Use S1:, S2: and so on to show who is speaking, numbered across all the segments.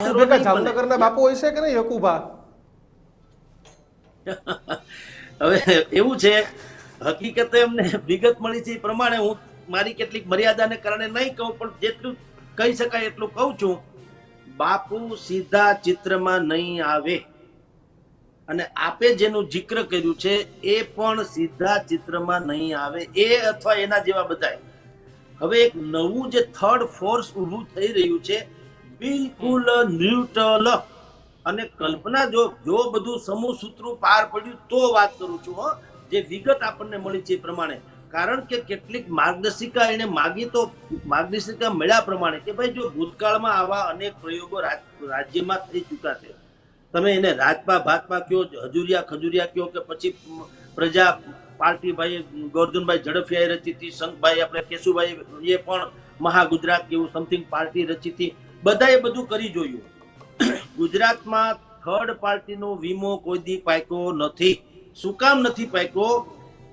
S1: ભેગા જામનગરના બાપુ હોય છે કે નહીં યકુભા
S2: હવે એવું છે હકીકતે એમને વિગત મળી છે એ પ્રમાણે હું મારી કેટલીક મર્યાદાને કારણે નહીં કહું પણ જેટલું કહી શકાય એટલું કહું છું. બાપુ સીધા ચિત્રમાં નહીં આવે. અને આપે જેનું જિક્ર કર્યું છે એ પણ સીધા ચિત્રમાં નહીં આવે. એ અથવા એના જેવા બધાય. હવે એક નવું જે થર્ડ ફોર્સ ઊભું થઈ રહ્યું છે બિલકુલ ન્યુટ્રલ અને કલ્પના જો જો બધું સમૂહ સૂત્રો પાર પડ્યું તો વાત કરું છું, હો. જે વિગત આપણને મળી છે એ પ્રમાણે. કારણ કે કેટલીક માર્ગદર્શિકા એને માગી તો, માર્ગદર્શિકા મળ્યા પ્રમાણે કે ભાઈ જો ભૂતકાળમાં આવા અનેક પ્રયોગો રાજ- રાજ્યમાં થઈ ચૂક્યા છે. તમે એને રાજપા ભાતપા કયો, હજુરિયા, ખજુરિયા કયો કે પછી પ્રજા પાર્ટી ભાઈ, ગોરધનભાઈ ઝડફિયાએ રચી હતી સંઘભાઈ આપણે કેશુભાઈ એ પણ મહાગુજરાત કે એવું સમથિંગ પાર્ટી રચી હતી. બધાએ બધું કરી જોયું. ગુજરાતમાં થર્ડ પાર્ટીનો વીમો કોઈ દી પાક્યો નથી. શું કામ નથી પાક્યો?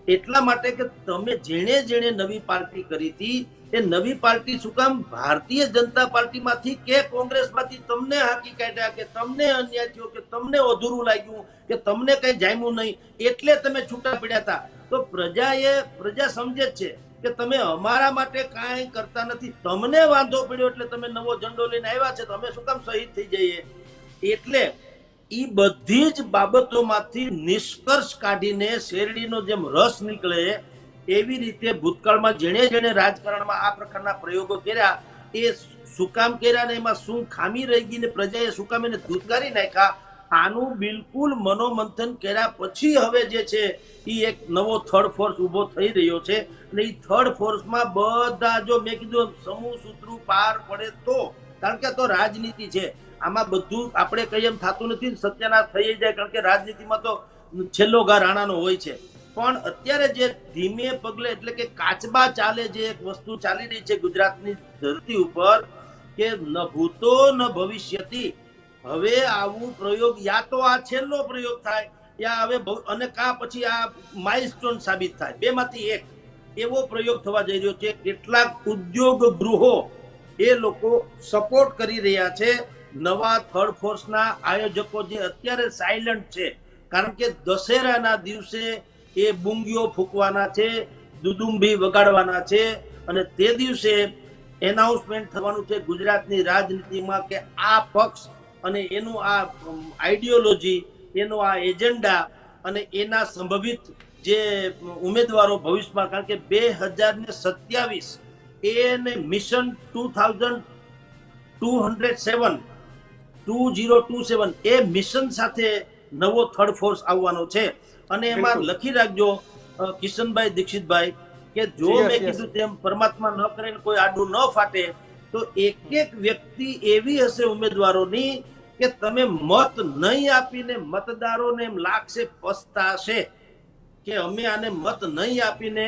S2: એટલા માટે કે તમે જેણે જેણે નવી પાર્ટી કરી હતી, એ નવી પાર્ટી શું કામ ભારતીય જનતા પાર્ટીમાંથી કે કોંગ્રેસમાંથી? તમને હાકી કાઢ્યા કે તમને અન્યાય થયો, કે તમને અધૂરું લાગ્યું, કે તમને કઈ જામ્યું નહીં? એટલે તમે છૂટા પડ્યા હતા. તો પ્રજાએ, પ્રજા સમજે છે કે તમે અમારા માટે કાંઈ કરતા નથી. તમને વાંધો પડ્યો એટલે તમે નવો ઝંડો લઈને આવ્યા છે, તો અમે શું કામ શહીદ થઈ જઈએ? એટલે એ બધી જ બાબતોમાંથી નિષ્કર્ષ કાઢીને શેરડીનો જેમ રસ નીકળે, એવી રીતે ભૂતકાળમાં જેણે જેણે રાજકારણમાં આ પ્રકારના પ્રયોગો કર્યા, એ શું કામ કર્યા ને એમાં શું ખામી રહી ગઈ ને પ્રજાએ શું કામ એને ધૂતકારી નાખ્યા આનું બિલકુલ મનોમંથન કર્યા પછી હવે જે છે એ એક નવો થર્ડ ફોર્સ ઊભો થઈ રહ્યો છે. અને એ થર્ડ ફોર્સમાં બધા જો મેં કીધું સમૂહ સૂત્રું પાર પડે તો, કારણ કે આ તો રાજનીતિ છે. આમાં બધું આપણે કહીએ એમ થતું નથી સત્યાનાશ થઈ જાય કારણ કે રાજનીતિમાં તો છેલ્લો ઘા રાણાનો હોય છે. પણ અત્યારે જે ધીમે પગલે એટલે કે કાચબા ચાલે જે એક વસ્તુ ચાલી રહી છે ગુજરાતની ધરતી ઉપર, કે ન ભૂતો ન ભવિષ્યથી હવે આવું પ્રયોગ યા તો આ છેલ્લો પ્રયોગ થાય, યા હવે અને કા પછી આ માઇલસ્ટોન સાબિત થાય. બેમાંથી એક એવો પ્રયોગ થવા જઈ રહ્યો છે, કેટલાક ઉદ્યોગ ગૃહો એ લોકો સપોર્ટ કરી રહ્યા છે. નવા થર્ડ ફોર્સના આયોજકો જે અત્યારે સાયલન્ટ છે, કારણ કે દશેરાના દિવસે એ બુંગીઓ ફૂંકવાના છે, દુદુંબી વગાડવાના છે, અને તે દિવસે એનાઉન્સમેન્ટ થવાનું છે ગુજરાતની રાજનીતિમાં કે આ પક્ષ અને એનું આ આઈડિયોલોજી એનો આ એજન્ડા અને એના સંભવિત જે ઉમેદવારો ભવિષ્યમાં કારણ કે બે હજાર ને સત્યાવીસ એને mission two thousand two hundred seven two zero two seven એ મિશન સાથે નવો થર્ડ ફોર્સ આવવાનો છે. અને એમાં લખી રાખજો કિશનભાઈ દીક્ષિતભાઈ કે જો મેં કીધું તેમ પરમાત્મા ન કરે કોઈ આડું ન ફાટે તો એક એક વ્યક્તિ એવી હશે ઉમેદવારોની કે તમે મત નહીં આપીને મતદારોને એમ લાગશે, પસ્તાશે કે અમે આને મત નહીં આપીને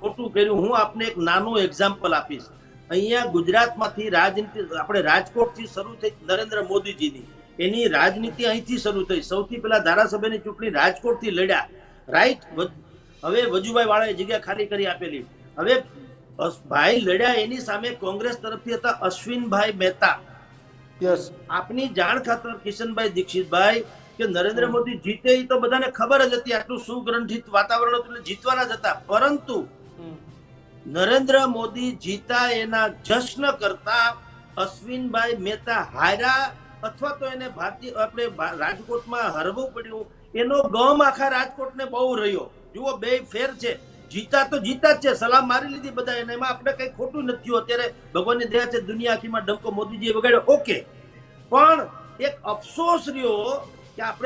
S2: ખોટું કર્યું. હું આપને એક નાનું એક્ઝામ્પલ આપીશ. અહીંયા ગુજરાતમાંથી રાજનીતિ, આપણે રાજકોટથી શરૂ થઈ નરેન્દ્ર મોદીજીની. એની રાજનીતિ અહીંથી શરૂ થઈ. સૌથી પહેલા ધારાસભ્યની ચૂંટણી રાજકોટથી લડ્યા. રાઈટ હવે વજુભાઈ વાળાએ જગ્યા ખાલી કરી આપેલી. હવે ભાઈ લડ્યા એની સામે કોંગ્રેસ તરફથી હતા અશ્વિનભાઈ મહેતા.
S1: યસ
S2: આપની જાણ ખાતર કિશનભાઈ દીક્ષિતભાઈ કે નરેન્દ્ર મોદી જીતે એ તો બધાને ખબર જ હતી આટલું સુગ્રંથિત વાતાવરણ હતું એટલે જીતવાના જ હતા. પરંતુ નરેન્દ્ર મોદી જીતા એના જશ્ન કરતા અશ્વિનભાઈ મહેતા હાર્યા અથવા તો એને ભારતીય આપણે રાજકોટમાં હરવું પડ્યું. એનો ગમ આખા રાજકોટને બહુ રહ્યો. જુઓ બે ફેર છે. જીતા તો જીતા જ છે. સલામ મારી લીધી બધા એને. એમાં આપણે કઈ ખોટું નથી અત્યારે ભગવાનની દયા છે દુનિયા આખીમાં ડંકો મોદીજીએ વગાડ્યો. ઓકે. પણ એક અફસોસ રહ્યો કે આપણે